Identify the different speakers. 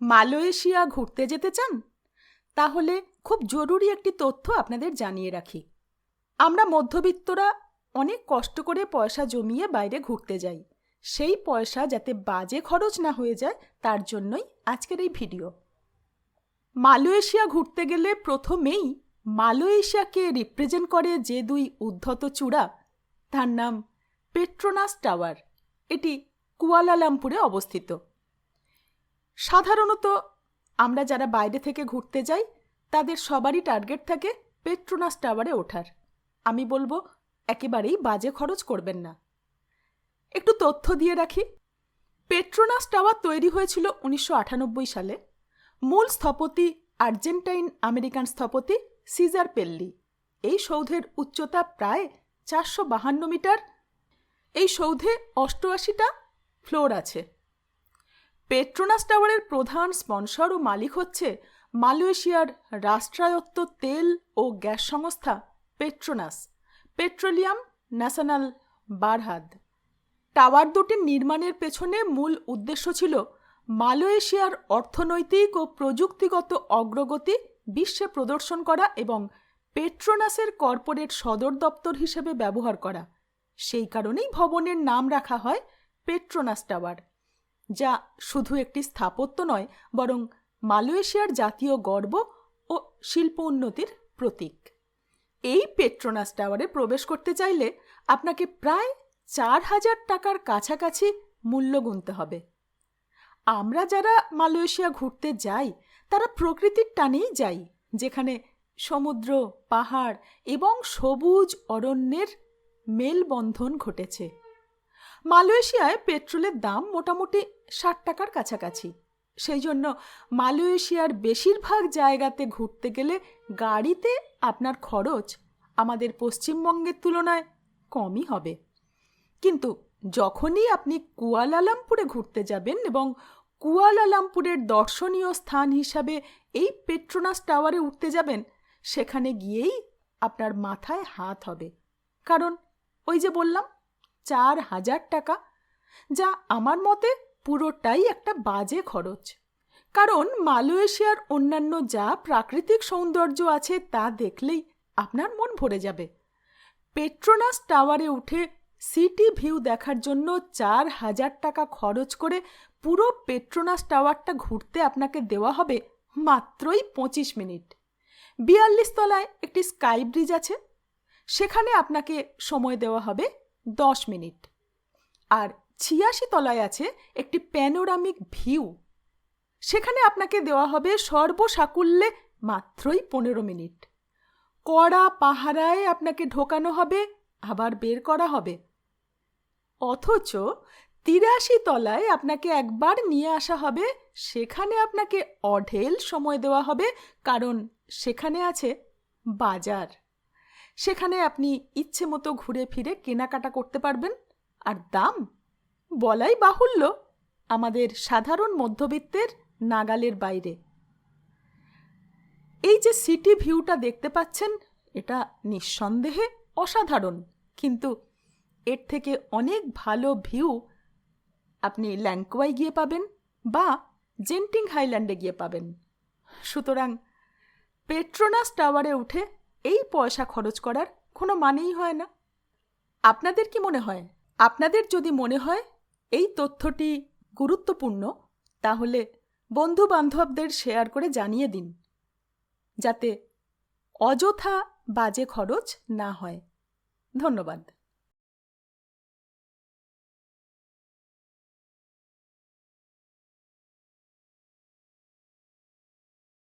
Speaker 1: Malaysia ঘুরতে যেতে চান? তাহলে খুব জরুরি একটি তথ্য আপনাদের জানিয়ে রাখি। আমরা মধ্যবিত্তরা অনেক কষ্ট করে পয়সা জমিয়ে বাইরে ঘুরতে যাই। সেই পয়সা যাতে বাজে খরচ না হয়ে যায়, তার জন্যই আজকের এই ভিডিও। মালয়েশিয়া ঘুরতে গেলে প্রথমেই মালয়েশিয়াকে রিপ্রেজেন্ট করে যে দুই উদ্ধত চূড়া, তার নাম পেট্রোনাস টাওয়ার। এটি কুয়ালালামপুরে অবস্থিত। সাধারণত আমরা যারা বাইরে থেকে ঘুরতে যাই, তাদের সবারই টার্গেট থাকে পেট্রোনাস টাওয়ারে ওঠার। আমি বলব, একেবারেই বাজে খরচ করবেন না। একটু তথ্য দিয়ে রাখি। পেট্রোনাস টাওয়ার তৈরি হয়েছিল উনিশশো আটানব্বই সালে। মূল স্থপতি আর্জেন্টাইন আমেরিকান স্থপতি সিজার পেল্লি। এই সৌধের উচ্চতা প্রায় চারশো বাহান্ন মিটার। এই সৌধে অষ্টআশিটা ফ্লোর আছে। পেট্রোনাস টাওয়ারের প্রধান স্পন্সর ও মালিক হচ্ছে মালয়েশিয়ার রাষ্ট্রায়ত্ত তেল ও গ্যাস সংস্থা Petronas, petroleum national Berhad. Tower দুটির নির্মাণের পেছনে মূল উদ্দেশ্য ছিল মালয়েশিয়ার অর্থনৈতিক ও প্রযুক্তিগত অগ্রগতি বিশ্বে প্রদর্শন করা এবং পেট্রোনাসের কর্পোরেট সদর দপ্তর হিসেবে ব্যবহার করা। সেই কারণেই ভবনের নাম রাখা হয় পেট্রোনাস টাওয়ার। যা শুধু একটি স্থাপত্য নয়, বরং মালয়েশিয়ার জাতীয় গর্ব ও শিল্প উন্নতির প্রতীক। এই পেট্রোনাস টাওয়ারে প্রবেশ করতে চাইলে আপনাকে প্রায় চার হাজার টাকার কাছাকাছি মূল্য গুনতে হবে। আমরা যারা মালয়েশিয়া ঘুরতে যাই, তারা প্রকৃতির টানেই যাই, যেখানে সমুদ্র, পাহাড় এবং সবুজ অরণ্যের মেলবন্ধন ঘটেছে। মালয়েশিয়ায় পেট্রোলের দাম মোটামুটি ষাট টাকার কাছাকাছি। সেই জন্য মালয়েশিয়ার বেশিরভাগ জায়গাতে ঘুরতে গেলে গাড়িতে আপনার খরচ আমাদের পশ্চিমবঙ্গের তুলনায় কমই হবে। কিন্তু যখনই আপনি কুয়ালালামপুরে ঘুরতে যাবেন এবং কুয়ালালামপুরের দর্শনীয় স্থান হিসাবে এই পেট্রোনাস টাওয়ারে উঠতে যাবেন, সেখানে গিয়েই আপনার মাথায় হাত হবে। কারণ ওই যে বললাম চার হাজার টাকা, যা আমার মতে পুরোটাই একটা বাজে খরচ। কারণ মালয়েশিয়ার অন্যান্য যা প্রাকৃতিক সৌন্দর্য আছে তা দেখলেই আপনার মন ভরে যাবে। পেট্রোনাস টাওয়ারে উঠে সিটি ভিউ দেখার জন্য চার হাজার টাকা খরচ করে পুরো পেট্রোনাস টাওয়ারটা ঘুরতে আপনাকে দেওয়া হবে মাত্রই পঁচিশ মিনিট। বিয়াল্লিশ তলায় একটি স্কাই ব্রিজ আছে। সেখানে আপনাকে সময় দেওয়া হবে দশ মিনিট। আর ছিয়াশি তলায় আছে একটি প্যানোরামিক ভিউ সেখানে আপনাকে দেওয়া হবে সর্বসাকুল্যে মাত্রই পনেরো মিনিট। কড়া পাহারায় আপনাকে ঢোকানো হবে, আবার বের করা হবে। অথচ তিরাশি তলায় আপনাকে একবার নিয়ে আসা হবে, সেখানে আপনাকে অঢেল সময় দেওয়া হবে, কারণ সেখানে আছে বাজার। সেখানে আপনি ইচ্ছে মতো ঘুরে ফিরে কেনাকাটা করতে পারবেন। আর দাম? বলাই বাহুল্য। আমাদের সাধারণ মধ্যবিত্তের নাগালের বাইরে। এই যে সিটি ভিউটা দেখতে পাচ্ছেন, এটা নিঃসন্দেহে অসাধারণ। কিন্তু এর থেকে অনেক ভালো ভিউ আপনি ল্যাঙ্কোয়াই গিয়ে পাবেন বা জেন্টিং হাইল্যান্ডে গিয়ে পাবেন। সুতরাং পেট্রোনাস টাওয়ারে উঠে এই পয়সা খরচ করার কোনো মানেই হয় না। আপনাদের কি মনে হয়? আপনাদের যদি মনে হয় এই তথ্যটি গুরুত্বপূর্ণ, তাহলে বন্ধু বান্ধবদের শেয়ার করে জানিয়ে দিন, যাতে অযথা বাজে খরচ না হয়। ধন্যবাদ।